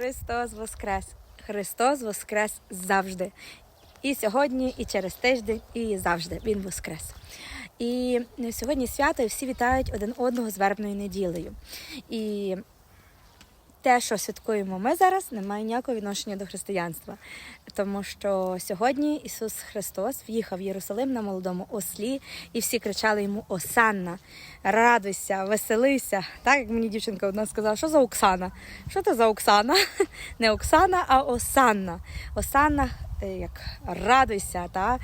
Христос Воскрес! Христос Воскрес завжди. І сьогодні, і через тиждень, і завжди Він Воскрес. І сьогодні свято, і всі вітають один одного з вербною неділею. І те, що святкуємо ми зараз, не має ніякого відношення до християнства, тому що сьогодні Ісус Христос в'їхав в Єрусалим на молодому ослі, і всі кричали йому Осанна, радуйся, веселися. Так як мені дівчинка одна сказала, що за Оксана? Що це за Оксана? Не Оксана, а Осанна. Осанна, е, як радуйся, та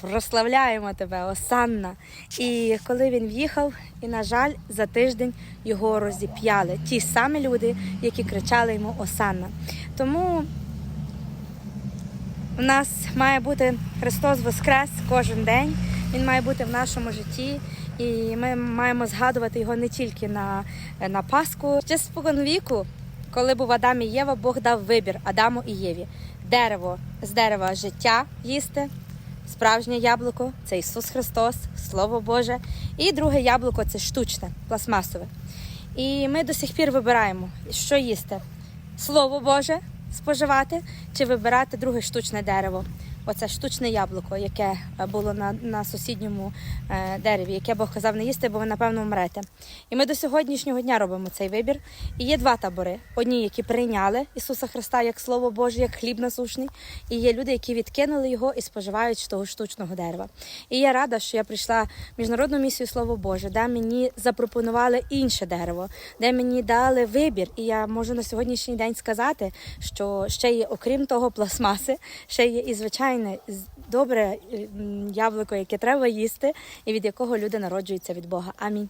прославляємо тебе, Осанна. І коли він в'їхав, і, на жаль, за тиждень його розіп'яли. Ті самі люди, які кричали йому Осанна. Тому у нас має бути Христос Воскрес кожен день. Він має бути в нашому житті, і ми маємо згадувати його не тільки на, на Пасху. Ще спокон віку, коли був Адам і Єва, Бог дав вибір Адаму і Єві. Дерево з дерева життя їсти, справжнє яблуко це Ісус Христос, Слово Боже. І друге яблуко це штучне, пластмасове. І ми до сих пір вибираємо, що їсти: Слово Боже споживати чи вибирати друге штучне дерево. Оце штучне яблуко, яке е, було на, на сусідньому е, дереві, яке Бог казав не їсти, бо ви напевно вмрете. І ми до сьогоднішнього дня робимо цей вибір. І є два табори: одні, які прийняли Ісуса Христа як Слово Боже, як хліб насушний, і є люди, які відкинули його і споживають з того штучного дерева. І я рада, що я прийшла в міжнародну місію Слово Боже, де мені запропонували інше дерево, де мені дали вибір. І я можу на сьогоднішній день сказати, що ще є, окрім того, пластмаси, ще є і звичайне добре яблуко, яке треба їсти, і від якого люди народжуються від Бога. Амінь.